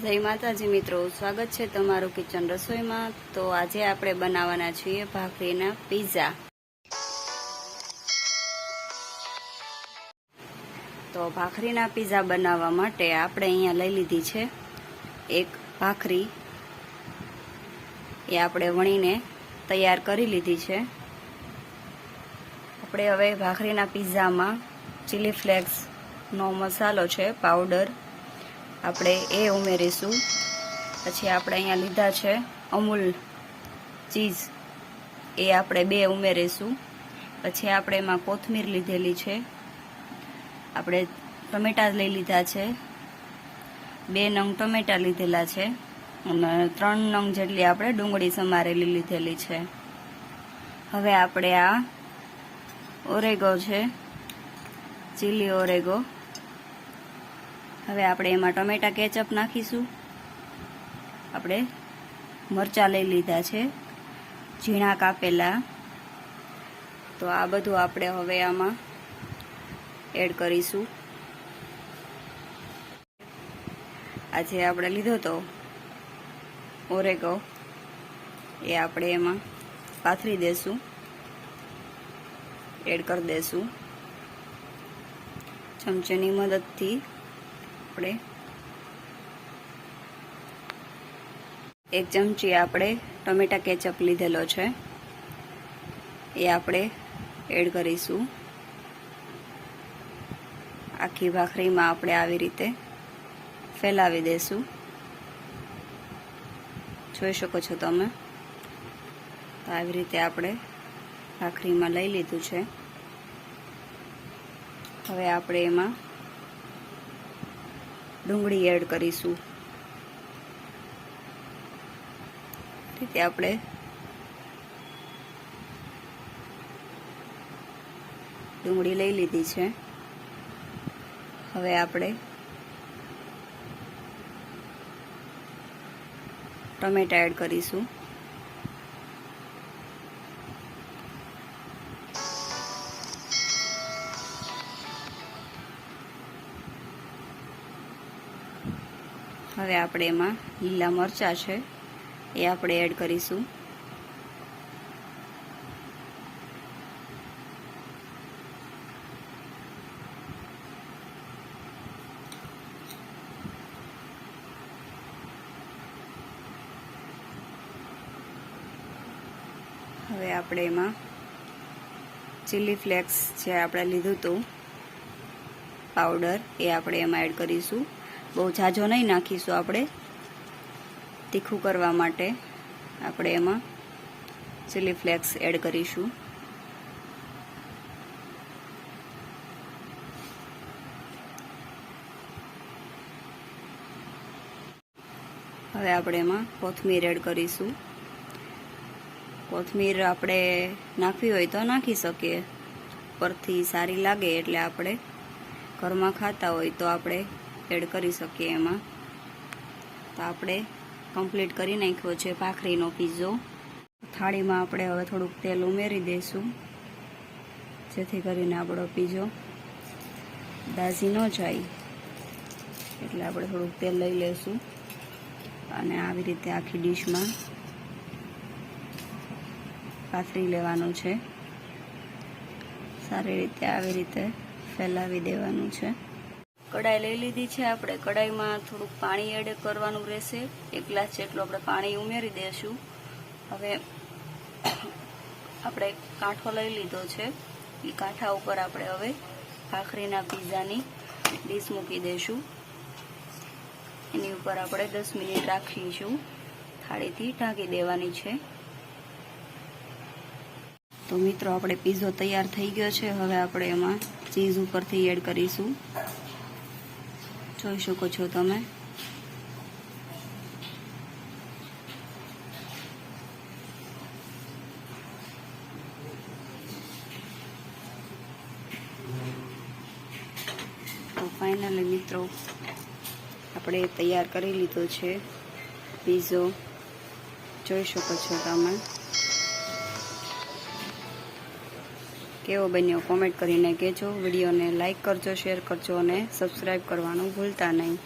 જય માતાજી મિત્રો, સ્વાગત છે તમારું કિચન રસોઈમાં. તો આજે આપણે બનાવવાના છીએ ભાખરીના પીઝા. તો ભાખરીના પીઝા બનાવવા માટે આપણે અહીંયા લઈ લીધી છે એક ભાખરી. એ આપણે વણીને તૈયાર કરી લીધી છે. આપણે હવે ભાખરીના પીઝામાં ચીલી ફ્લેક્સનો મસાલો છે પાવડર આપણે એ ઉમેરીશું. પછી આપણે અહીંયા લીધા છે અમૂલ ચીઝ. એ આપણે બે ઉમેરીશું. પછી આપણે એમાં કોથમીર લીધેલી છે. આપણે ટમેટા લઈ લીધા છે. બે નંગ ટમેટા લીધેલા છે. અને ત્રણ નંગ જેટલી આપણે ડુંગળી સમારેલી લીધેલી છે. હવે આપણે આ ઓરેગો છે. Chilli oregano. હવે આપણે એમાં ટમેટા કેચઅપ નાખીશું. આપણે મરચાં લઈ લીધા છે, ઝીણા કાપેલા. તો આ બધું આપણે હવે આમાં એડ કરીશું. આજે આપણે લીધો તો ઓરેગો, એ આપણે એમાં પાથરી દેશું, એડ કરી દેશું. ચમચીની મદદથી આપણે. એક ચમચી આપણે ટમેટા કેચઅપ લીધેલો છે. એ આપણે એડ કરીશું. આખી ભાખરીમાં આપણે આવી રીતે ફેલાવી દઈશું જોઈ શકો છો તમે? તો આવી રીતે આપણે ભાખરીમાં લઈ લીધું છે. હવે આપણે એમાં ડુંગળી એડ કરીશું. રીતે આપણે ડુંગળી લઈ લીધી છે. હવે આપણે ટમેટા એડ કરીશું. હવે આપણે એમાં લીલા મરચાં છે, એ આપણે એડ કરીશું. હવે આપણે એમાં ચીલી ફ્લેક્સ જે આપણે લીધું હતું પાવડર એ આપણે એમાં એડ કરીશું. બહુ ઝાઝો નહીં નાખીશું આપણે. તીખું કરવા માટે આપણે એમાં ચીલી ફ્લેક્સ એડ કરીશું. હવે આપણે એમાં કોથમીર એડ કરીશું. કોથમીર આપણે નાખવી હોય તો નાખી શકીએ. પરથી સારી લાગે એટલે આપણે ઘરમાં ખાતા હોય તો આપણે એડ કરી શકીએ એમાં. તો આપણે કમ્પ્લીટ કરી નાખ્યો છે ભાખરીનો પીઝો થાળીમાં આપણે હવે થોડુંક તેલ ઉમેરી દઈશું, જેથી કરીને આપણો પીઝો દાઝી ન જાય. એટલે આપણે થોડુંક તેલ લઈ લઈશું અને આવી રીતે આખી ડીશમાં પાથરી લેવાનું છે. સારી રીતે આવી રીતે ફેલાવી દેવાનું છે. કડાઈ લઈ લીધી છે આપણે. કડાઈમાં થોડુંક પાણી એડ કરવાનું રહેશે. એક ગ્લાસ જેટલું આપણે પાણી ઉમેરી દઈશું હવે આપણે કાંઠો લઈ લીધો છે. એ કાંઠા ઉપર આપણે હવે ભાખરીના પીઝાની ડીશ મૂકી દઈશું એની ઉપર આપણે દસ મિનિટ રાખીશું. થાળીથી ઢાંકી દેવાની છે. તો મિત્રો, આપણે પીઝો તૈયાર થઈ ગયો છે. હવે આપણે એમાં ચીઝ ઉપરથી એડ કરીશું. જોઈ શકો છો તમે. તો મિત્રો, આપણે તૈયાર કરી લીધો છે પીઝો જોઈ શકો છો તમે. કેવો બન્યો કોમેન્ટ કરીને કહેજો. વિડીયોને લાઇક કરજો શેર કરજો અને સબસ્ક્રાઈબ કરવાનું ભૂલતા નહીં.